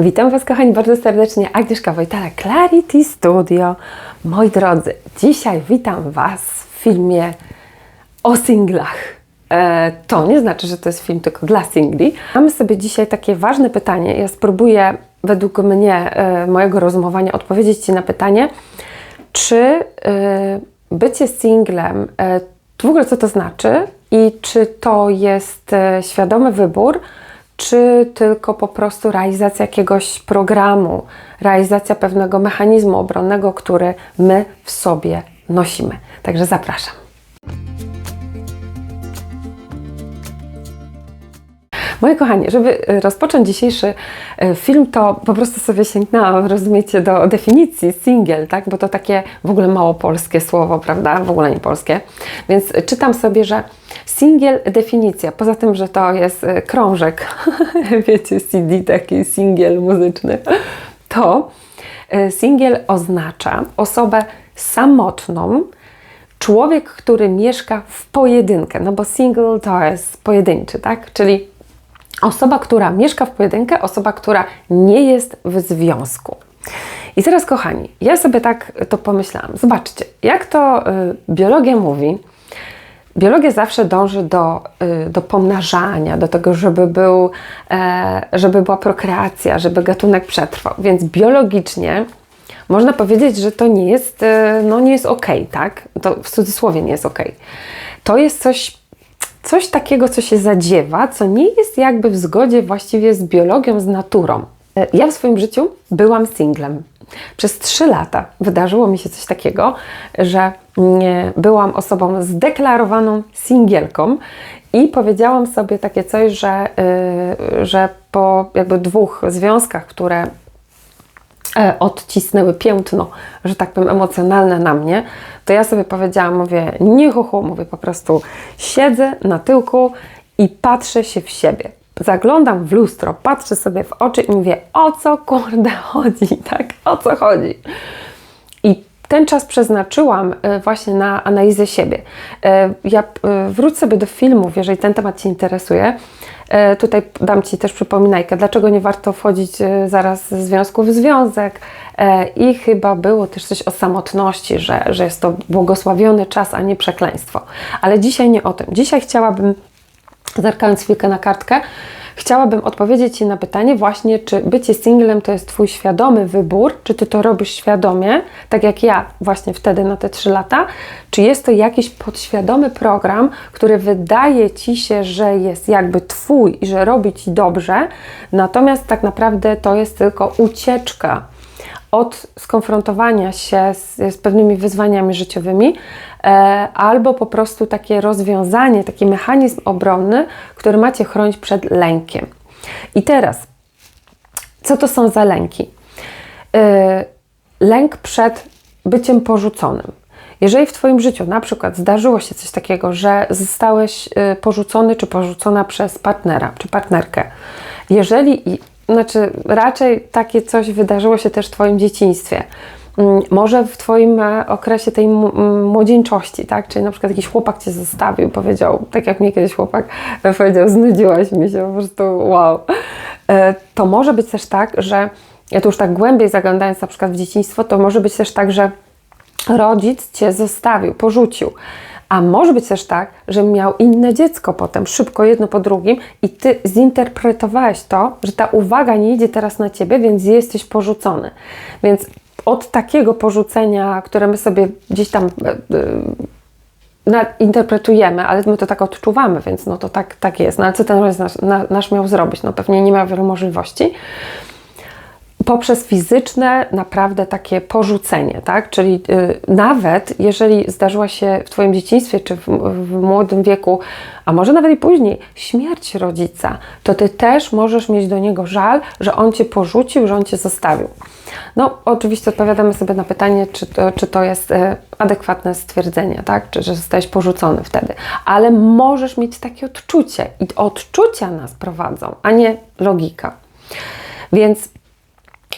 Witam Was, kochani, bardzo serdecznie. Agnieszka Wojtala, Clarity Studio. Moi drodzy, dzisiaj witam Was w filmie o singlach. E, to nie znaczy, że to jest film tylko dla singli. Mamy sobie dzisiaj takie ważne pytanie. Ja spróbuję według mnie, e, mojego rozumowania, odpowiedzieć Ci na pytanie, czy e, bycie singlem, w ogóle co to znaczy i czy to jest świadomy wybór, czy tylko po prostu realizacja jakiegoś programu, realizacja pewnego mechanizmu obronnego, który my w sobie nosimy. Także zapraszam. Moi kochani, żeby e, rozpocząć dzisiejszy e, film, to po prostu sobie sięgnęłam, rozumiecie, do definicji single, tak? Bo to takie w ogóle mało polskie słowo, prawda? W ogóle nie polskie. Więc czytam sobie, że single definicja, poza tym, że to jest e, krążek, wiecie, CD taki single muzyczny, to single oznacza osobę samotną, człowiek, który mieszka w pojedynkę, no bo single to jest pojedynczy, tak? Czyli Osoba, która mieszka w pojedynkę, osoba, która nie jest w związku. I teraz, kochani, ja sobie tak to pomyślałam. Zobaczcie, jak to y, biologia mówi. Biologia zawsze dąży do, y, do pomnażania, do tego, żeby, był, e, żeby była prokreacja, żeby gatunek przetrwał. Więc biologicznie można powiedzieć, że to nie jest, y, no nie jest ok, tak? To w cudzysłowie nie jest ok. To jest coś coś takiego, co się zadziewa, co nie jest jakby w zgodzie właściwie z biologią, z naturą. E, ja w swoim życiu byłam singlem. Przez trzy lata wydarzyło mi się coś takiego, że byłam osobą zdeklarowaną singielką i powiedziałam sobie takie coś, że, yy, że po jakby dwóch związkach, które E, odcisnęły piętno, że tak powiem, emocjonalne na mnie, to ja sobie powiedziałam, mówię, nie chuchu, mówię po prostu, siedzę na tyłku i patrzę się w siebie. Zaglądam w lustro, patrzę sobie w oczy i mówię, o co kurde chodzi, tak? O co chodzi? I ten czas przeznaczyłam e, właśnie na analizę siebie. E, ja wrócę sobie do filmów, jeżeli ten temat Cię interesuje. E, tutaj dam Ci też przypominajkę, dlaczego nie warto wchodzić e, zaraz ze związku w związek. E, I chyba było też coś o samotności, że, że jest to błogosławiony czas, a nie przekleństwo. Ale dzisiaj nie o tym. Dzisiaj chciałabym, zerkając chwilkę na kartkę, Chciałabym odpowiedzieć Ci na pytanie właśnie, czy bycie singlem to jest Twój świadomy wybór, czy Ty to robisz świadomie, tak jak ja właśnie wtedy na te trzy lata, czy jest to jakiś podświadomy program, który wydaje Ci się, że jest jakby Twój i że robi Ci dobrze, natomiast tak naprawdę to jest tylko ucieczka od skonfrontowania się z, z pewnymi wyzwaniami życiowymi, e, albo po prostu takie rozwiązanie, taki mechanizm obronny, który macie chronić przed lękiem. I teraz, co to są za lęki? E, lęk przed byciem porzuconym. Jeżeli w Twoim życiu na przykład zdarzyło się coś takiego, że zostałeś e, porzucony czy porzucona przez partnera czy partnerkę, jeżeli znaczy raczej takie coś wydarzyło się też w Twoim dzieciństwie. Mm, może w Twoim e, okresie tej młodzieńczości, tak? Czyli na przykład jakiś chłopak Cię zostawił, powiedział, tak jak mnie kiedyś chłopak powiedział, znudziłaś mi się, po prostu wow. E, to może być też tak, że ja tu już tak głębiej zaglądając na przykład w dzieciństwo, to może być też tak, że rodzic Cię zostawił, porzucił. A może być też tak, że miał inne dziecko potem, szybko jedno po drugim, i ty zinterpretowałeś to, że ta uwaga nie idzie teraz na ciebie, więc jesteś porzucony. Więc od takiego porzucenia, które my sobie gdzieś tam e, e, interpretujemy, ale my to tak odczuwamy, więc no to tak, tak jest. No ale co ten rodzic nasz, nasz miał zrobić? No pewnie nie miał wielu możliwości poprzez fizyczne naprawdę takie porzucenie, tak? Czyli y, nawet jeżeli zdarzyła się w Twoim dzieciństwie czy w, w, młodym wieku, a może nawet i później, śmierć rodzica, to Ty też możesz mieć do niego żal, że on Cię porzucił, że on Cię zostawił. No, oczywiście odpowiadamy sobie na pytanie, czy to, czy to jest y, adekwatne stwierdzenie, tak? Czy że zostałeś porzucony wtedy. Ale możesz mieć takie odczucie i odczucia nas prowadzą, a nie logika. Więc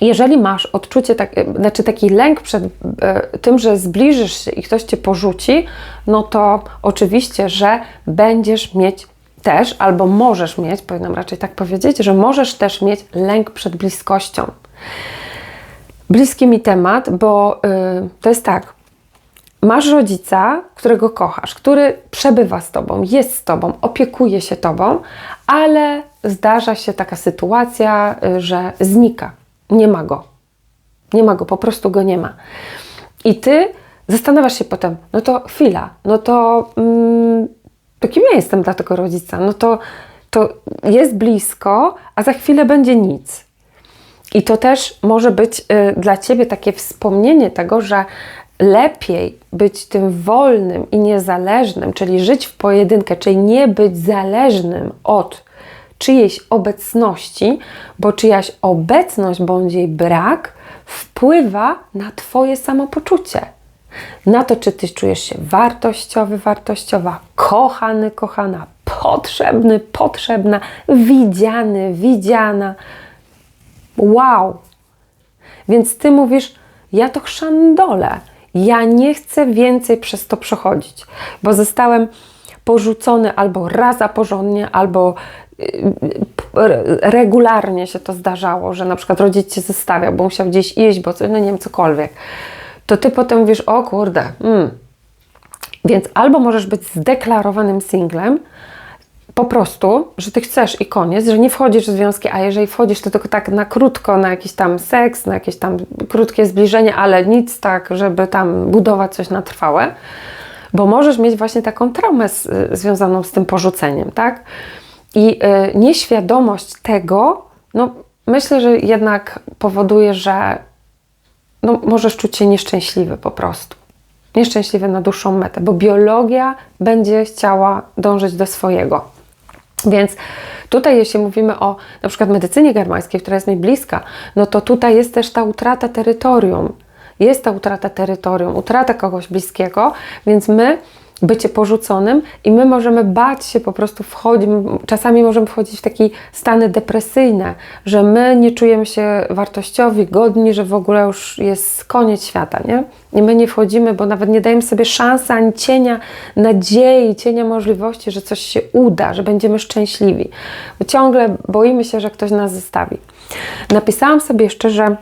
jeżeli masz odczucie, tak, e, znaczy taki lęk przed e, tym, że zbliżysz się i ktoś cię porzuci, no to oczywiście, że będziesz mieć też, albo możesz mieć, powinnam raczej tak powiedzieć, że możesz też mieć lęk przed bliskością. Bliski mi temat, bo yy, to jest tak. Masz rodzica, którego kochasz, który przebywa z tobą, jest z tobą, opiekuje się tobą, ale zdarza się taka sytuacja, yy, że znika. Nie ma go. Nie ma go, po prostu go nie ma. I ty zastanawiasz się potem, no to chwila, no to. Mm, to kim ja jestem dla tego rodzica? No to, to jest blisko, a za chwilę będzie nic. I to też może być y, dla Ciebie takie wspomnienie tego, że lepiej być tym wolnym i niezależnym, czyli żyć w pojedynkę, czyli nie być zależnym od czyjejś obecności, bo czyjaś obecność bądź jej brak wpływa na Twoje samopoczucie na to, czy ty czujesz się wartościowy, wartościowa, kochany, kochana, potrzebny, potrzebna, widziany, widziana. Wow! Więc ty mówisz, ja to chrzandolę. Ja nie chcę więcej przez to przechodzić, bo zostałem porzucony albo raz a porządnie, albo regularnie się to zdarzało, że na przykład rodzic cię zostawiał, bo musiał gdzieś iść, bo no nie wiem, cokolwiek to ty potem mówisz, o kurde, mm. Więc albo możesz być zdeklarowanym singlem, po prostu, że ty chcesz i koniec, że nie wchodzisz w związki, a jeżeli wchodzisz, to tylko tak na krótko, na jakiś tam seks, na jakieś tam krótkie zbliżenie, ale nic tak, żeby tam budować coś na trwałe, bo możesz mieć właśnie taką traumę z, związaną z tym porzuceniem, tak? I y, nieświadomość tego, no myślę, że jednak powoduje, że no, możesz czuć się nieszczęśliwy po prostu. Nieszczęśliwy na dłuższą metę, bo biologia będzie chciała dążyć do swojego. Więc tutaj, jeśli mówimy o na przykład medycynie germańskiej, która jest mi bliska, no to tutaj jest też ta utrata terytorium. Jest ta utrata terytorium, utrata kogoś bliskiego, więc my bycie porzuconym i my możemy bać się po prostu wchodzić, czasami możemy wchodzić w takie stany depresyjne, że my nie czujemy się wartościowi, godni, że w ogóle już jest koniec świata, nie? I my nie wchodzimy, bo nawet nie dajemy sobie szansy ani cienia nadziei, cienia możliwości, że coś się uda, że będziemy szczęśliwi. Bo ciągle boimy się, że ktoś nas zostawi. Napisałam sobie jeszcze, że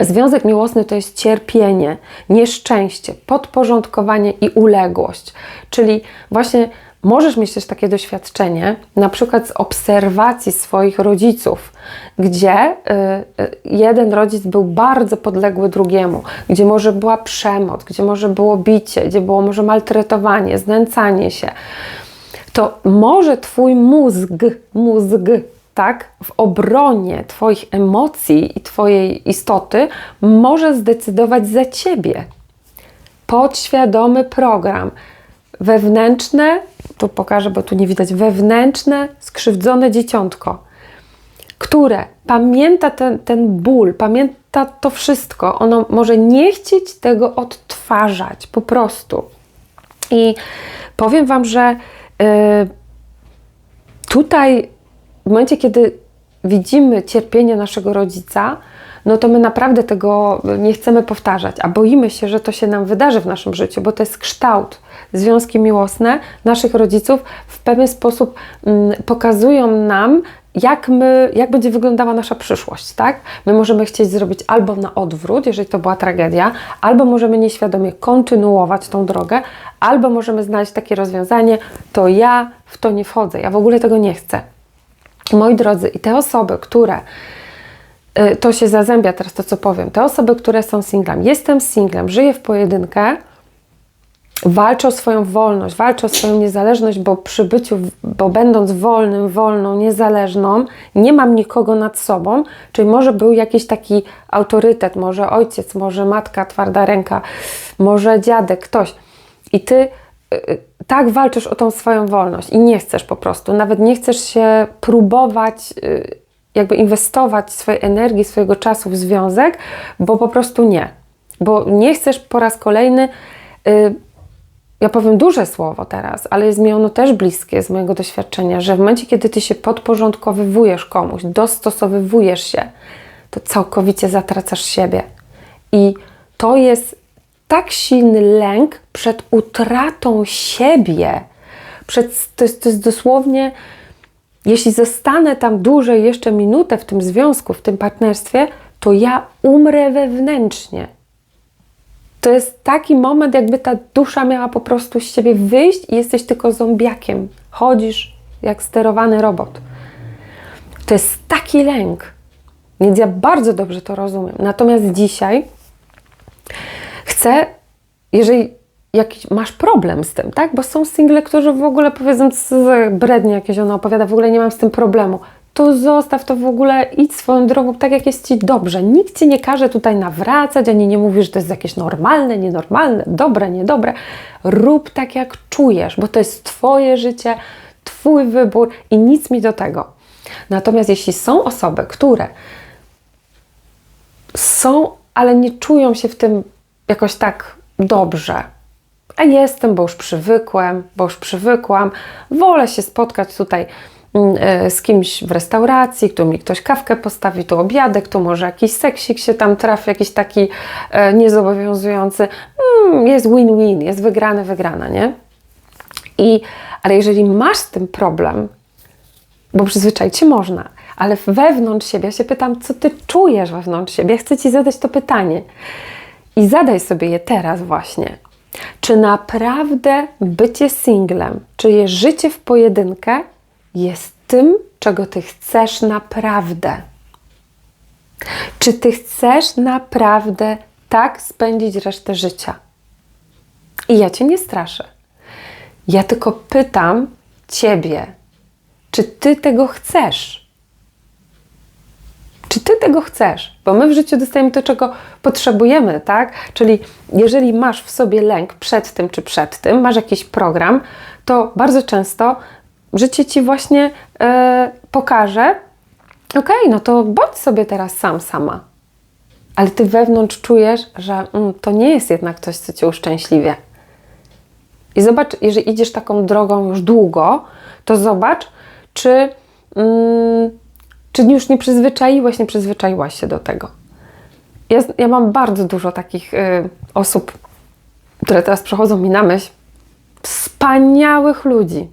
Związek miłosny to jest cierpienie, nieszczęście, podporządkowanie i uległość. Czyli właśnie możesz mieć też takie doświadczenie, na przykład z obserwacji swoich rodziców, gdzie y, y, jeden rodzic był bardzo podległy drugiemu, gdzie może była przemoc, gdzie może było bicie, gdzie było może maltretowanie, znęcanie się. To może Twój mózg, mózg tak, w obronie Twoich emocji i Twojej istoty może zdecydować za Ciebie. Podświadomy program, wewnętrzne, tu pokażę, bo tu nie widać, wewnętrzne, skrzywdzone dzieciątko, które pamięta ten, ten ból, pamięta to wszystko, ono może nie chcieć tego odtwarzać po prostu. I powiem Wam, że yy, tutaj w momencie, kiedy widzimy cierpienie naszego rodzica, no to my naprawdę tego nie chcemy powtarzać, a boimy się, że to się nam wydarzy w naszym życiu, bo to jest kształt. Związki miłosne naszych rodziców w pewien sposób mm, pokazują nam, jak, my, jak będzie wyglądała nasza przyszłość, tak? My możemy chcieć zrobić albo na odwrót, jeżeli to była tragedia, albo możemy nieświadomie kontynuować tą drogę, albo możemy znaleźć takie rozwiązanie, to ja w to nie wchodzę, ja w ogóle tego nie chcę. Moi drodzy, i te osoby, które y, to się zazębia teraz to, co powiem. Te osoby, które są singlem, jestem singlem, żyję w pojedynkę, walczę o swoją wolność, walczę o swoją niezależność, bo przy byciu, bo będąc wolnym, wolną, niezależną, nie mam nikogo nad sobą, czyli może był jakiś taki autorytet, może ojciec, może matka, twarda ręka, może dziadek, ktoś. I ty tak walczysz o tą swoją wolność i nie chcesz po prostu, nawet nie chcesz się próbować, y, jakby inwestować swojej energii, swojego czasu w związek, bo po prostu nie. Bo nie chcesz po raz kolejny, y, ja powiem duże słowo teraz, ale jest mi ono też bliskie z mojego doświadczenia, że w momencie, kiedy ty się podporządkowywujesz komuś, dostosowywujesz się, to całkowicie zatracasz siebie. I to jest tak silny lęk przed utratą siebie, przed, to, jest, to jest dosłownie, jeśli zostanę tam dłużej, jeszcze minutę w tym związku, w tym partnerstwie, to ja umrę wewnętrznie. To jest taki moment, jakby ta dusza miała po prostu z ciebie wyjść i jesteś tylko zombiakiem. Chodzisz jak sterowany robot. To jest taki lęk. Więc ja bardzo dobrze to rozumiem. Natomiast dzisiaj chcę, jeżeli jakiś, masz problem z tym, tak? Bo są single, którzy w ogóle powiedzą, co brednie jakieś ona opowiada, w ogóle nie mam z tym problemu. To zostaw to w ogóle, idź swoją drogą tak, jak jest Ci dobrze. Nikt Ci nie każe tutaj nawracać, ani nie mówi, że to jest jakieś normalne, nienormalne, dobre, niedobre. Rób tak, jak czujesz, bo to jest Twoje życie, Twój wybór i nic mi do tego. Natomiast jeśli są osoby, które są, ale nie czują się w tym jakoś tak dobrze, a jestem, bo już przywykłem, bo już przywykłam, wolę się spotkać tutaj z kimś w restauracji, tu mi ktoś kawkę postawi, tu obiadek, tu może jakiś seksik się tam trafi, jakiś taki e, niezobowiązujący. Mm, jest win-win, jest wygrane, wygrana, nie? I, ale jeżeli masz z tym problem, bo przyzwyczaić się można, ale wewnątrz siebie, ja się pytam, co ty czujesz wewnątrz siebie? Ja chcę ci zadać to pytanie. I zadaj sobie je teraz właśnie. Czy naprawdę bycie singlem, czyje życie w pojedynkę jest tym, czego ty chcesz naprawdę? Czy ty chcesz naprawdę tak spędzić resztę życia? I ja cię nie straszę. Ja tylko pytam ciebie, czy ty tego chcesz? Czy ty tego chcesz? Bo my w życiu dostajemy to, czego potrzebujemy, tak? Czyli jeżeli masz w sobie lęk przed tym czy przed tym, masz jakiś program, to bardzo często życie ci właśnie e, pokaże, okej, okay, no to bądź sobie teraz sam, sama. Ale ty wewnątrz czujesz, że mm, to nie jest jednak coś, co cię uszczęśliwia. I zobacz, jeżeli idziesz taką drogą już długo, to zobacz, czy, mm, czy już nie przyzwyczaiłeś, nie przyzwyczaiłaś się do tego. Ja, ja mam bardzo dużo takich y, osób, które teraz przechodzą mi na myśl. Wspaniałych ludzi.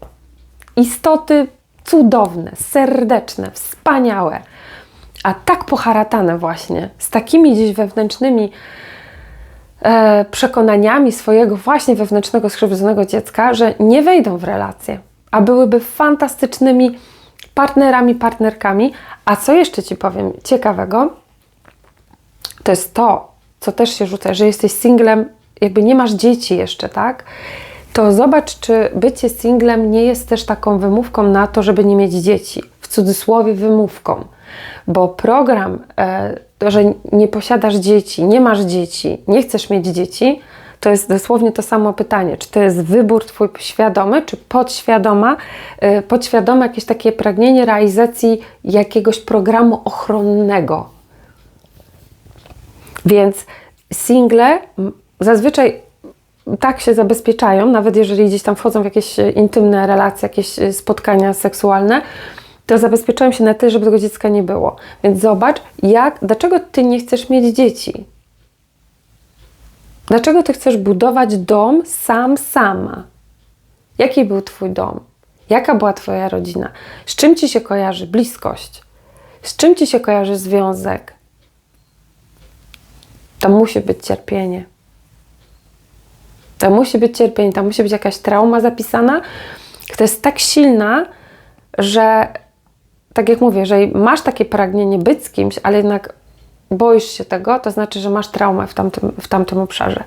Istoty cudowne, serdeczne, wspaniałe. A tak poharatane właśnie, z takimi gdzieś wewnętrznymi e, przekonaniami swojego właśnie wewnętrznego skrzywdzonego dziecka, że nie wejdą w relacje, a byłyby fantastycznymi partnerami, partnerkami. A co jeszcze Ci powiem ciekawego, to jest to, co też się rzuca, że jesteś singlem, jakby nie masz dzieci jeszcze, tak? To zobacz, czy bycie singlem nie jest też taką wymówką na to, żeby nie mieć dzieci. W cudzysłowie wymówką. Bo program, e, że nie posiadasz dzieci, nie masz dzieci, nie chcesz mieć dzieci, to jest dosłownie to samo pytanie, czy to jest wybór Twój świadomy, czy podświadoma, yy, podświadome jakieś takie pragnienie realizacji jakiegoś programu ochronnego. Więc single zazwyczaj tak się zabezpieczają, nawet jeżeli gdzieś tam wchodzą w jakieś intymne relacje, jakieś spotkania seksualne, to zabezpieczają się na tyle, żeby tego dziecka nie było. Więc zobacz, jak, dlaczego ty nie chcesz mieć dzieci? Dlaczego ty chcesz budować dom sam, sama? Jaki był twój dom? Jaka była twoja rodzina? Z czym ci się kojarzy bliskość? Z czym ci się kojarzy związek? Tam musi być cierpienie. Tam musi być cierpienie, tam musi być jakaś trauma zapisana, która jest tak silna, że tak jak mówię, jeżeli masz takie pragnienie być z kimś, ale jednak boisz się tego, to znaczy, że masz traumę w tamtym, w tamtym obszarze.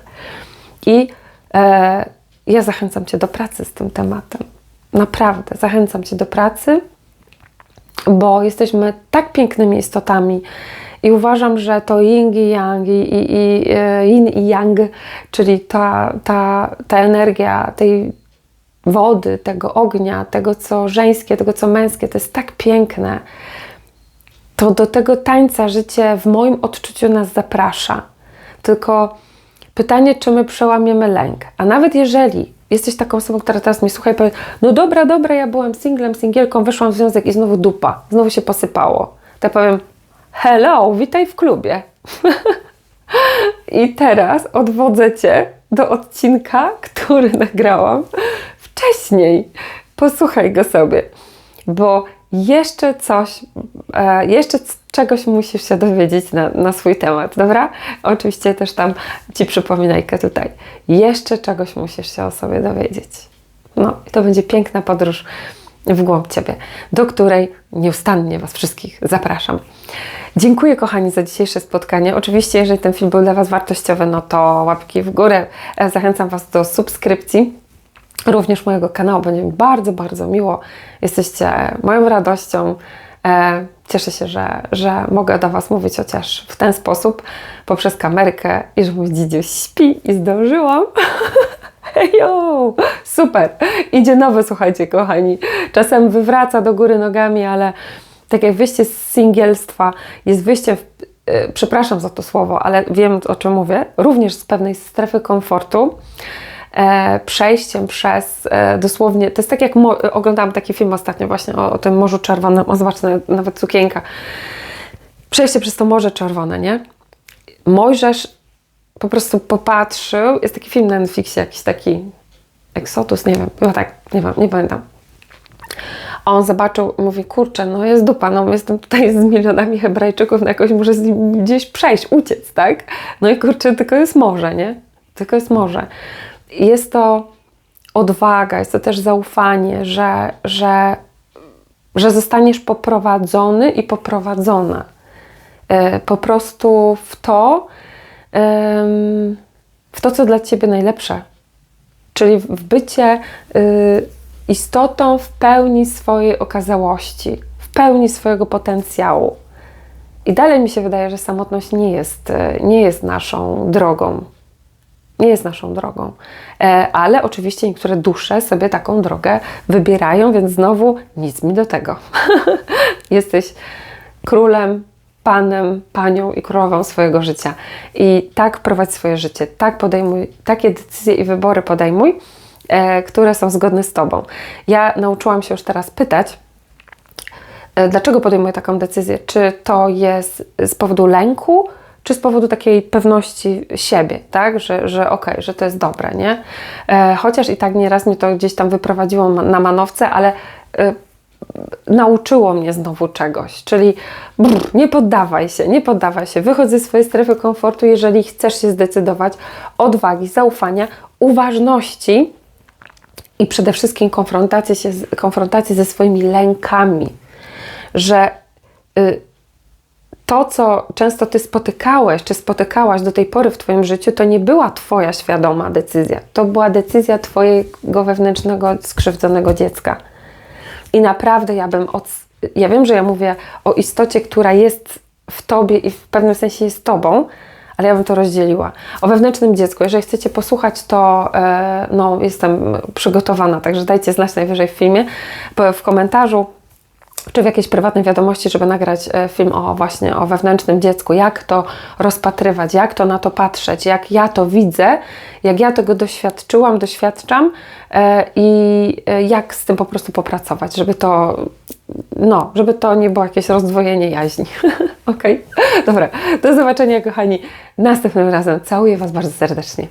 I e, ja zachęcam Cię do pracy z tym tematem. Naprawdę, zachęcam Cię do pracy, bo jesteśmy tak pięknymi istotami i uważam, że to yin i yang, i, i, i e, yin i yang, czyli ta, ta, ta energia tej wody, tego ognia, tego co żeńskie, tego co męskie, to jest tak piękne to do tego tańca życie w moim odczuciu nas zaprasza. Tylko pytanie, czy my przełamiemy lęk. A nawet jeżeli jesteś taką osobą, która teraz mnie słucha i powie, no dobra, dobra, ja byłam singlem, singielką, wyszłam w związek i znowu dupa, znowu się posypało. To ja powiem, hello, witaj w klubie. I teraz odwodzę Cię do odcinka, który nagrałam wcześniej. posłuchaj go sobie, bo jeszcze coś, e, jeszcze czegoś musisz się dowiedzieć na, na swój temat, dobra? Oczywiście też tam Ci przypominajkę tutaj. Jeszcze czegoś musisz się o sobie dowiedzieć. No i to będzie piękna podróż w głąb Ciebie, do której nieustannie Was wszystkich zapraszam. Dziękuję kochani za dzisiejsze spotkanie. Oczywiście, jeżeli ten film był dla Was wartościowy, no to łapki w górę. E, Zachęcam Was do subskrypcji również mojego kanału. Będzie mi bardzo, bardzo miło. Jesteście moją radością. E, cieszę się, że, że mogę do Was mówić chociaż w ten sposób, poprzez kamerkę i że mój dzidziuś śpi i zdążyłam. Hejo! Super! Idzie nowe, słuchajcie, kochani. Czasem wywraca do góry nogami, ale tak jak wyjście z singielstwa jest wyjściem, w, e, przepraszam za to słowo, ale wiem o czym mówię, również z pewnej strefy komfortu, przejściem przez e, dosłownie, to jest tak jak oglądałam taki film ostatnio właśnie o, o tym Morzu Czerwonym, o zobaczcie, nawet, sukienka. Przejście przez to Morze Czerwone, nie? Mojżesz po prostu popatrzył, jest taki film na Netflixie, jakiś taki Exodus, nie wiem, chyba tak, nie wiem, nie pamiętam. A on zobaczył, mówi, kurczę, no jest dupa, no jestem tutaj z milionami Hebrajczyków, no jakoś nim gdzieś przejść, uciec, tak? No i kurczę, tylko jest morze, nie? Tylko jest morze. Jest to odwaga, jest to też zaufanie, że, że, że zostaniesz poprowadzony i poprowadzona. E, Po prostu w to, w to, co dla Ciebie najlepsze. Czyli w bycie y, istotą w pełni swojej okazałości, w pełni swojego potencjału. I dalej mi się wydaje, że samotność nie jest, y, nie jest naszą drogą. Nie jest naszą drogą. E, ale oczywiście niektóre dusze sobie taką drogę wybierają, więc znowu nic mi do tego. Jesteś królem, panem, panią i królową swojego życia. I tak prowadź swoje życie, tak podejmuj, takie decyzje i wybory podejmuj, e, które są zgodne z tobą. Ja nauczyłam się już teraz pytać, e, dlaczego podejmuję taką decyzję? Czy to jest z powodu lęku, czy z powodu takiej pewności siebie, tak? Że, że okej, że to jest dobre, nie? E, chociaż i tak nieraz mnie to gdzieś tam wyprowadziło na manowce, ale e, nauczyło mnie znowu czegoś, czyli brr, nie poddawaj się, nie poddawaj się, wychodź ze swojej strefy komfortu, jeżeli chcesz się zdecydować, odwagi, zaufania, uważności i przede wszystkim konfrontacji, się, konfrontacji ze swoimi lękami, że y, to, co często Ty spotykałeś, czy spotykałaś do tej pory w Twoim życiu, to nie była Twoja świadoma decyzja. To była decyzja Twojego wewnętrznego, skrzywdzonego dziecka. I naprawdę ja bym. Od... Ja wiem, że ja mówię o istocie, która jest w Tobie i w pewnym sensie jest Tobą, ale ja bym to rozdzieliła. O wewnętrznym dziecku, jeżeli chcecie posłuchać, to e, no, jestem przygotowana, także dajcie znać najwyżej w filmie, w komentarzu czy w jakiejś prywatnej wiadomości, żeby nagrać e, film o właśnie o wewnętrznym dziecku, jak to rozpatrywać, jak to na to patrzeć, jak ja to widzę, jak ja tego doświadczyłam, doświadczam e, i e, jak z tym po prostu popracować, żeby to, no, żeby to nie było jakieś rozdwojenie jaźni. Okej? Dobra, do zobaczenia kochani następnym razem. Całuję Was bardzo serdecznie.